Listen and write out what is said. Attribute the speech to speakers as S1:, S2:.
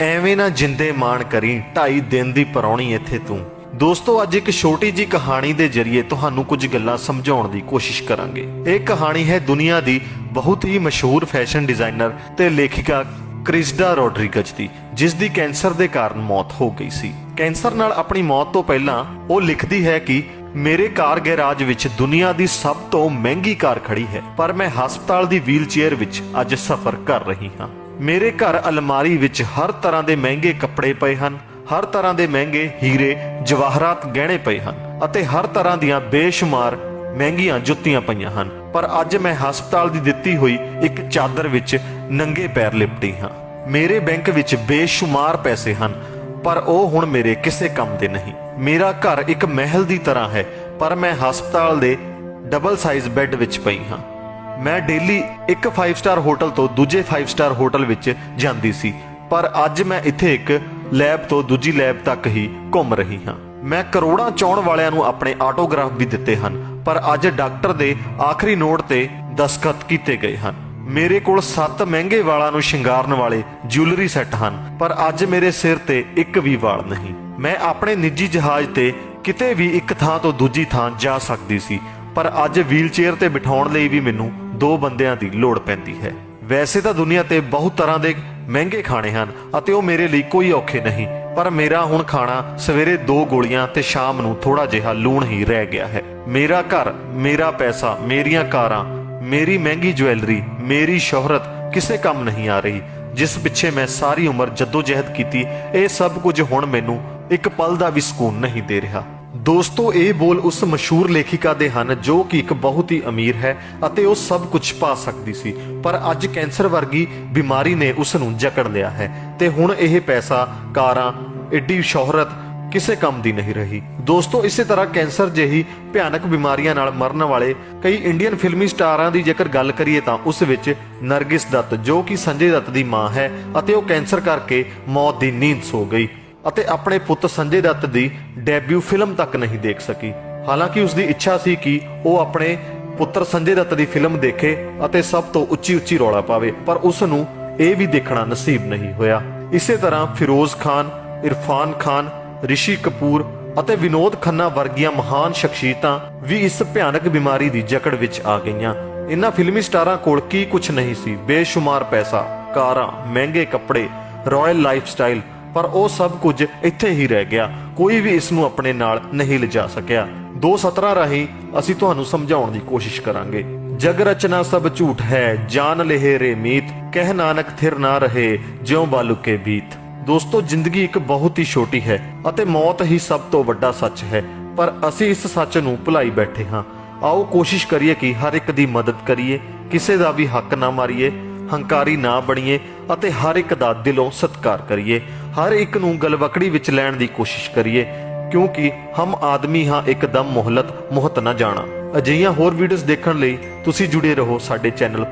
S1: ਐਵੇਂ ਨਾ ਜਿੰਦੇ ਮਾਣ ਕਰੀ, ਢਾਈ ਦਿਨ ਦੀ ਪਰੌਣੀ ਇੱਥੇ ਤੂੰ। ਦੋਸਤੋ, ਅੱਜ ਇੱਕ ਛੋਟੀ ਜੀ ਕਹਾਣੀ ਦੇ ਜ਼ਰੀਏ ਤੁਹਾਨੂੰ ਕੁਝ ਗੱਲਾਂ ਸਮਝਾਉਣ ਦੀ ਕੋਸ਼ਿਸ਼ ਕਰਾਂਗੇ। ਇਹ ਕਹਾਣੀ ਹੈ ਦੁਨੀਆ ਦੀ ਬਹੁਤ ਹੀ ਮਸ਼ਹੂਰ ਫੈਸ਼ਨ ਡਿਜ਼ਾਈਨਰ ਤੇ ਲੇਖਿਕਾ ਕ੍ਰਿਸਡਾ ਰੋਡਰੀਗਜ਼ ਦੀ, ਜਿਸ ਦੀ ਕੈਂਸਰ ਦੇ ਕਾਰਨ ਮੌਤ ਹੋ ਗਈ ਸੀ। ਕੈਂਸਰ ਨਾਲ ਆਪਣੀ ਮੌਤ ਤੋਂ ਪਹਿਲਾਂ ਉਹ ਲਿਖਦੀ ਹੈ ਕਿ, ਮੇਰੇ ਕਾਰ ਗੈਰਾਜ ਵਿੱਚ ਦੁਨੀਆ ਦੀ ਸਭ ਤੋਂ ਮਹਿੰਗੀ ਕਾਰ ਖੜੀ ਹੈ, ਪਰ ਮੈਂ ਹਸਪਤਾਲ ਦੀ ਵੀਲਚੇਅਰ ਵਿੱਚ ਅੱਜ ਸਫ਼ਰ ਕਰ ਰਹੀ ਹਾਂ। ਮੇਰੇ ਘਰ ਅਲਮਾਰੀ ਵਿੱਚ ਹਰ ਤਰ੍ਹਾਂ ਦੇ ਮਹਿੰਗੇ ਕੱਪੜੇ ਪਏ ਹਨ, ਹਰ ਤਰ੍ਹਾਂ ਦੇ ਮਹਿੰਗੇ ਹੀਰੇ, ਜਵਾਹਰਾਤ ਗਹਿਣੇ ਪਏ ਹਨ ਅਤੇ ਹਰ ਤਰ੍ਹਾਂ ਦੀਆਂ ਬੇਸ਼ੁਮਾਰ ਮਹਿੰਗੀਆਂ ਜੁੱਤੀਆਂ ਪਈਆਂ ਹਨ। ਪਰ ਅੱਜ ਮੈਂ ਹਸਪਤਾਲ ਦੀ ਦਿੱਤੀ ਹੋਈ ਇੱਕ ਚਾਦਰ ਵਿੱਚ ਨੰਗੇ ਪੈਰ ਲਿਪਟੀ ਹਾਂ। ਮੇਰੇ ਬੈਂਕ ਵਿੱਚ ਬੇਸ਼ੁਮਾਰ ਪੈਸੇ ਹਨ, ਪਰ ਉਹ ਹੁਣ ਮੇਰੇ ਕਿਸੇ ਕੰਮ ਦੇ ਨਹੀਂ। ਮੇਰਾ ਘਰ ਇੱਕ ਮਹਿਲ ਦੀ ਤਰ੍ਹਾਂ ਹੈ, ਪਰ ਮੈਂ ਹਸਪਤਾਲ ਦੇ ਡਬਲ ਸਾਈਜ਼ ਬੈੱਡ ਵਿੱਚ ਪਈ ਹਾਂ। ਮੈਂ ਡੇਲੀ ਇੱਕ 5 ਸਟਾਰ ਹੋਟਲ ਤੋਂ ਦੂਜੇ 5 ਸਟਾਰ ਹੋਟਲ ਵਿੱਚ ਜਾਂਦੀ ਸੀ, ਪਰ ਅੱਜ ਮੈਂ ਇੱਥੇ ਇੱਕ ਲੈਬ ਤੋਂ ਦੂਜੀ ਲੈਬ ਤੱਕ ਹੀ ਘੁੰਮ ਰਹੀ ਹਾਂ। ਮੈਂ ਕਰੋੜਾਂ ਚਾਉਣ ਵਾਲਿਆਂ ਨੂੰ ਆਪਣੇ ਆਟੋਗ੍ਰਾਫ ਵੀ ਦਿੱਤੇ ਹਨ, ਪਰ ਅੱਜ ਡਾਕਟਰ ਦੇ ਆਖਰੀ ਨੋਟ ਤੇ ਦਸਖਤ ਕੀਤੇ ਗਏ ਹਨ। ਮੇਰੇ ਕੋਲ 7 ਮਹਿੰਗੇ ਵਾਲਾਂ ਨੂੰ ਸ਼ਿੰਗਾਰਨ ਵਾਲੇ ਜਿਊਲਰੀ ਸੈੱਟ ਹਨ, ਪਰ ਅੱਜ ਮੇਰੇ ਸਿਰ ਤੇ ਇੱਕ ਵੀ ਵਾਲ ਨਹੀਂ। ਮੈਂ ਆਪਣੇ ਨਿੱਜੀ ਜਹਾਜ਼ ਤੇ ਕਿਤੇ ਵੀ ਇੱਕ ਥਾਂ ਤੋਂ ਦੂਜੀ ਥਾਂ ਜਾ ਸਕਦੀ ਸੀ, ਪਰ ਅੱਜ ਵੀਲਚੇਅਰ ਤੇ ਬਿਠਾਉਣ ਲਈ ਵੀ ਮੈਨੂੰ ਦੋ ਬੰਦਿਆਂ ਦੀ ਲੋੜ ਪੈਂਦੀ ਹੈ। ਵੈਸੇ ਤਾਂ ਦੁਨੀਆ ਤੇ ਬਹੁਤ ਤਰ੍ਹਾਂ ਦੇ ਮਹਿੰਗੇ ਖਾਣੇ ਹਨ ਅਤੇ ਉਹ ਮੇਰੇ ਲਈ ਕੋਈ ਔਖੇ ਨਹੀਂ, ਪਰ ਮੇਰਾ ਹੁਣ ਖਾਣਾ ਸਵੇਰੇ ਦੋ ਗੋਲੀਆਂ ਤੇ ਸ਼ਾਮ ਨੂੰ ਥੋੜਾ ਜਿਹਾ ਲੂਣ ਹੀ ਰਹਿ ਗਿਆ ਹੈ। ਮੇਰਾ ਘਰ, ਮੇਰਾ ਪੈਸਾ, ਮੇਰੀਆਂ ਕਾਰਾਂ, ਮੇਰੀ ਮਹਿੰਗੀ ਜੁਐਲਰੀ, ਮੇਰੀ ਸ਼ੋਹਰਤ ਕਿਸੇ ਕੰਮ ਨਹੀਂ ਆ ਰਹੀ, ਜਿਸ ਪਿੱਛੇ ਮੈਂ ਸਾਰੀ ਉਮਰ ਜਦੋਜਹਿਦ ਕੀਤੀ, ਇਹ ਸਭ ਕੁਝ ਹੁਣ ਮੈਨੂੰ ਇੱਕ ਪਲ ਦਾ ਵੀ ਸਕੂਨ ਨਹੀਂ ਦੇ ਰਿਹਾ। ਦੋਸਤੋ, ਇਹ ਬੋਲ ਉਸ ਮਸ਼ਹੂਰ ਲੇਖਿਕਾ ਦੇ ਹਨ ਜੋ ਕਿ ਇੱਕ ਬਹੁਤ ਹੀ ਅਮੀਰ ਹੈ ਅਤੇ ਉਹ ਸਭ ਕੁਝ ਪਾ ਸਕਦੀ ਸੀ। ਪਰ ਅੱਜ ਕੈਂਸਰ ਵਰਗੀ ਬਿਮਾਰੀ ਨੇ ਉਸ ਨੂੰ ਜਕੜ ਲਿਆ ਹੈ ਤੇ ਹੁਣ ਇਹ ਪੈਸਾ, ਕਾਰਾਂ, ਏਡੀ ਸ਼ੋਹਰਤ ਕਿਸੇ ਕੰਮ ਦੀ ਨਹੀਂ ਰਹੀ। ਦੋਸਤੋ, ਇਸੇ ਤਰ੍ਹਾਂ ਕੈਂਸਰ ਜਿਹੀ ਭਿਆਨਕ ਬਿਮਾਰੀਆਂ ਨਾਲ ਮਰਨ ਵਾਲੇ ਕਈ ਇੰਡੀਅਨ ਫਿਲਮੀ ਸਟਾਰਾਂ ਦੀ ਜੇਕਰ ਗੱਲ ਕਰੀਏ ਤਾਂ ਉਸ ਵਿੱਚ ਨਰਗਿਸ ਦੱਤ ਜੋ ਕਿ ਸੰਜੇ ਦੱਤ ਦੀ ਮਾਂ ਹੈ ਅਤੇ ਉਹ ਕੈਂਸਰ ਕਰਕੇ ਮੌਤ ਦੀ ਨੀਂਦ ਸੋ ਗਈ। ਅਤੇ ਆਪਣੇ ਪੁੱਤ ਸੰਜੇ ਦੱਤ ਦੀ ਡੈਬਿਊ ਫਿਲਮ ਤੱਕ ਨਹੀਂ ਦੇਖ ਸਕੀ। ਹਾਲਾਂਕਿ ਉਸ ਦੀ ਇੱਛਾ ਸੀ ਕਿ ਉਹ ਆਪਣੇ ਪੁੱਤਰ ਸੰਜੇ ਦੱਤ ਦੀ ਫਿਲਮ ਦੇਖੇ ਅਤੇ ਸਭ ਤੋਂ ਉੱਚੀ ਉੱਚੀ ਰੌਲਾ ਪਾਵੇ, ਪਰ ਉਸ ਨੂੰ ਇਹ ਵੀ ਦੇਖਣਾ ਨਸੀਬ ਨਹੀਂ ਹੋਇਆ। ਇਸੇ ਤਰ੍ਹਾਂ ਫਿਰੋਜ਼ ਖਾਨ, ਇਰਫਾਨ ਖਾਨ, ਰਿਸ਼ੀ ਕਪੂਰ ਅਤੇ ਵਿਨੋਦ ਖੰਨਾ ਵਰਗੀਆਂ ਮਹਾਨ ਸ਼ਖਸੀਅਤਾਂ ਵੀ ਇਸ ਭਿਆਨਕ ਬਿਮਾਰੀ ਦੀ ਜਕੜ ਵਿੱਚ ਆ ਗਈਆਂ। ਇਨ੍ਹਾਂ ਫਿਲਮੀ ਸਟਾਰਾਂ ਕੋਲ ਕੀ ਕੁਝ ਨਹੀਂ ਸੀ। ਬੇਸ਼ੁਮਾਰ ਪੈਸਾ, ਕਾਰਾਂ, ਮਹਿੰਗੇ ਕੱਪੜੇ, ਰਾਇਲ ਲਾਈਫ ਸਟਾਈਲ ਪਰ ਉਹ ਸਭ ਕੁਝ ਇੱਥੇ ਹੀ ਰਹਿ ਗਿਆ। ਕੋਈ ਵੀ ਇਸ ਨੂੰ ਆਪਣੇ ਨਾਲ ਨਹੀਂ ਲਿਜਾ ਸਕਿਆ। ਦੋ ਸਤਰਾਂ ਰਾਹੀਂ ਅਸੀਂ ਤੁਹਾਨੂੰ ਸਮਝਾਉਣ ਦੀ ਕੋਸ਼ਿਸ਼ ਕਰਾਂਗੇ। ਜਗ ਰਚਨਾ ਸਭ ਝੂਠ ਹੈ, ਜਾਨ ਲਹੇ ਰੇ ਮੀਤ, ਕਹਿ ਨਾਨਕ ਥਿਰ ਨਾ ਰਹੇ, ਜਿਉ ਬਾਲੁਕੇ ਬੀਤ। ਦੋਸਤੋ, ਜ਼ਿੰਦਗੀ ਇੱਕ ਬਹੁਤ ਹੀ ਛੋਟੀ ਹੈ ਅਤੇ ਮੌਤ ਹੀ ਸਭ ਤੋਂ ਵੱਡਾ ਸੱਚ ਹੈ। ਪਰ ਅਸੀਂ ਇਸ ਸੱਚ ਨੂੰ ਭੁਲਾਈ ਬੈਠੇ ਹਾਂ। ਆਓ ਕੋਸ਼ਿਸ਼ ਕਰੀਏ ਕਿ ਹਰ ਇੱਕ ਦੀ ਮਦਦ ਕਰੀਏ, ਕਿਸੇ ਦਾ ਵੀ ਹੱਕ ਨਾ ਮਾਰੀਏ। ਹੰਕਾਰੀ ਨਾ ਬਣੀਏ ਅਤੇ ਹਰ ਇੱਕ ਦਾ ਦਿਲੋਂ ਸਤਿਕਾਰ ਕਰੀਏ, ਹਰ ਇੱਕ ਨੂੰ ਗਲਵਕੜੀ ਵਿੱਚ ਲੈਣ ਦੀ ਕੋਸ਼ਿਸ਼ ਕਰੀਏ, ਕਿਉਂਕਿ ਹਮ ਆਦਮੀ ਹਾਂ ਇੱਕਦਮ ਮੁਹਲਤ ਮੁਹਤ ਨਾ ਜਾਣਾ। ਅਜਿਹੀਆਂ ਹੋਰ ਵੀਡੀਓਜ਼ ਦੇਖਣ ਲਈ ਤੁਸੀਂ ਜੁੜੇ ਰਹੋ ਸਾਡੇ ਚੈਨਲ